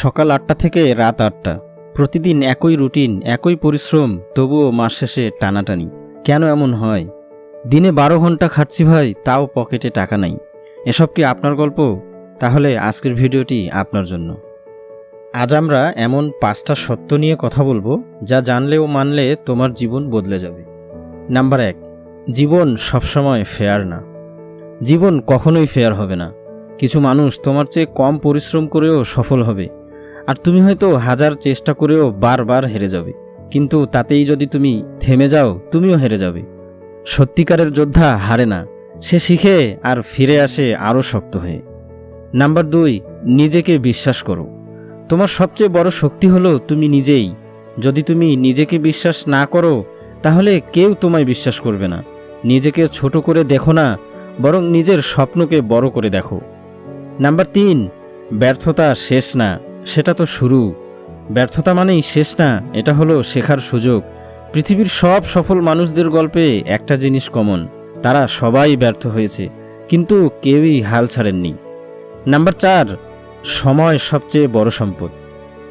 সকাল আটটা থেকে রাত আটটা। প্রতিদিন একই রুটিন, একই পরিশ্রম, তবুও মাস শেষে টানাটানি। কেন এমন হয়? দিনে বারো ঘণ্টা খাটছি ভাই, তাও পকেটে টাকা নাই। এসব কি আপনার গল্প? তাহলে আজকের ভিডিওটি আপনার জন্য। আজ আমরা এমন পাঁচটা সত্য নিয়ে কথা বলব, যা জানলে ও মানলে তোমার জীবন বদলে যাবে। নাম্বার এক, জীবন সবসময় ফেয়ার না। জীবন কখনোই ফেয়ার হবে না। কিছু মানুষ তোমার চেয়ে কম পরিশ্রম করেও সফল হবে। আর তুমি হয়তো হাজার চেষ্টা করেও বারবার হেরে যাবে। কিন্তু তাতেই যদি তুমি থেমে যাও, তুমিও হেরে যাবে। সত্যিকারের যোদ্ধা হারে না। সে শিখে আর ফিরে আসে আরও শক্ত হয়ে। নাম্বার দুই, নিজেকে বিশ্বাস করো। তোমার সবচেয়ে বড় শক্তি হলো তুমি নিজেই। যদি তুমি নিজেকে বিশ্বাস না করো, তাহলে কেউ তোমায় বিশ্বাস করবে না। নিজেকে ছোট করে দেখো না, বরং নিজের স্বপ্নকে বড় করে দেখো। নাম্বার তিন, ব্যর্থতা শেষ না। সেটা তো শুরু। ব্যর্থতা মানেই শেষ না, এটা হলো শেখার সুযোগ। পৃথিবীর সব সফল মানুষদের গল্পে একটা জিনিস কমন তারা সবাই ব্যর্থ হয়েছে, কিন্তু কেউই হাল ছাড়েননি। নাম্বার চার, সময় সবচেয়ে বড় সম্পদ।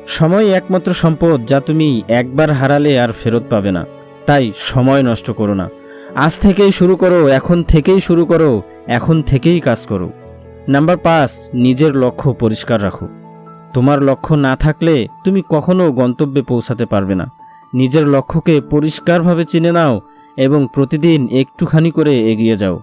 সময় একমাত্র সম্পদ যা তুমি একবার হারালে আর ফেরত পাবে না। তাই সময় নষ্ট করো না। আজ থেকেই শুরু করো, এখন থেকেই শুরু করো, এখন থেকেই কাজ করো। নাম্বার পাঁচ, নিজের লক্ষ্য পরিষ্কার রাখো। তোমার লক্ষ্য না থাকলে তুমি কখনো গন্তব্যে পৌঁছাতে পারবে না। নিজের লক্ষ্যকে পরিষ্কারভাবে চিনে নাও এবং প্রতিদিন একটুখানি করে এগিয়ে যাও।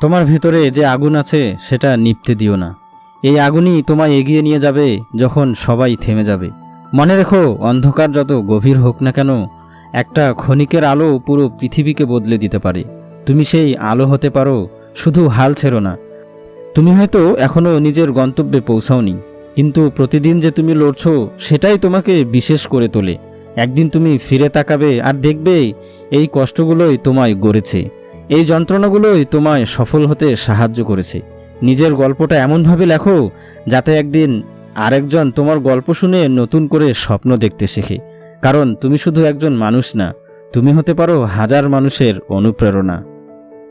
তোমার ভেতরে যে আগুন আছে, সেটা নিপতে দিও না। এই আগুনই তোমায় এগিয়ে নিয়ে যাবে যখন সবাই থেমে যাবে। মনে রেখো, অন্ধকার যত গভীর হোক না কেন, একটা ক্ষণিকের আলো পুরো পৃথিবীকে বদলে দিতে পারে। তুমি সেই আলো হতে পারো, শুধু হাল ছেড়ো না। তুমি হয়তো এখনও নিজের গন্তব্যে পৌঁছাওনি। কিন্তু প্রতিদিন যে তুমি লড়ছো, সেটাই তোমাকে বিশেষ করে তোলে। একদিন তুমি ফিরে তাকাবে আর দেখবে এই কষ্টগুলোই তোমায় গড়েছে। এই যন্ত্রণাগুলোই তোমায় সফল হতে সাহায্য করেছে। নিজের গল্পটা এমনভাবে লেখো, যাতে একদিন আরেকজন তোমার গল্প শুনে নতুন করে স্বপ্ন দেখতে শেখে। কারণ তুমি শুধু একজন মানুষ না, তুমি হতে পারো হাজার মানুষের অনুপ্রেরণা।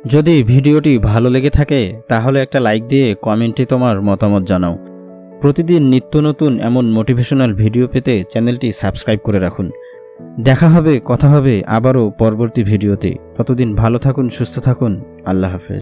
যদি ভিডিওটি ভালো লেগে থাকে, তাহলে একটা লাইক দিয়ে কমেন্টে তোমার মতামত জানাও। প্রতিদিন নিত্য নতুন এমন মোটিভেশনাল ভিডিও পেতে চ্যানেলটি সাবস্ক্রাইব করে রাখুন। দেখা হবে, কথা হবে আবারও পরবর্তী ভিডিওতে ততদিন ভালো থাকুন, সুস্থ থাকুন। আল্লাহ হাফেজ।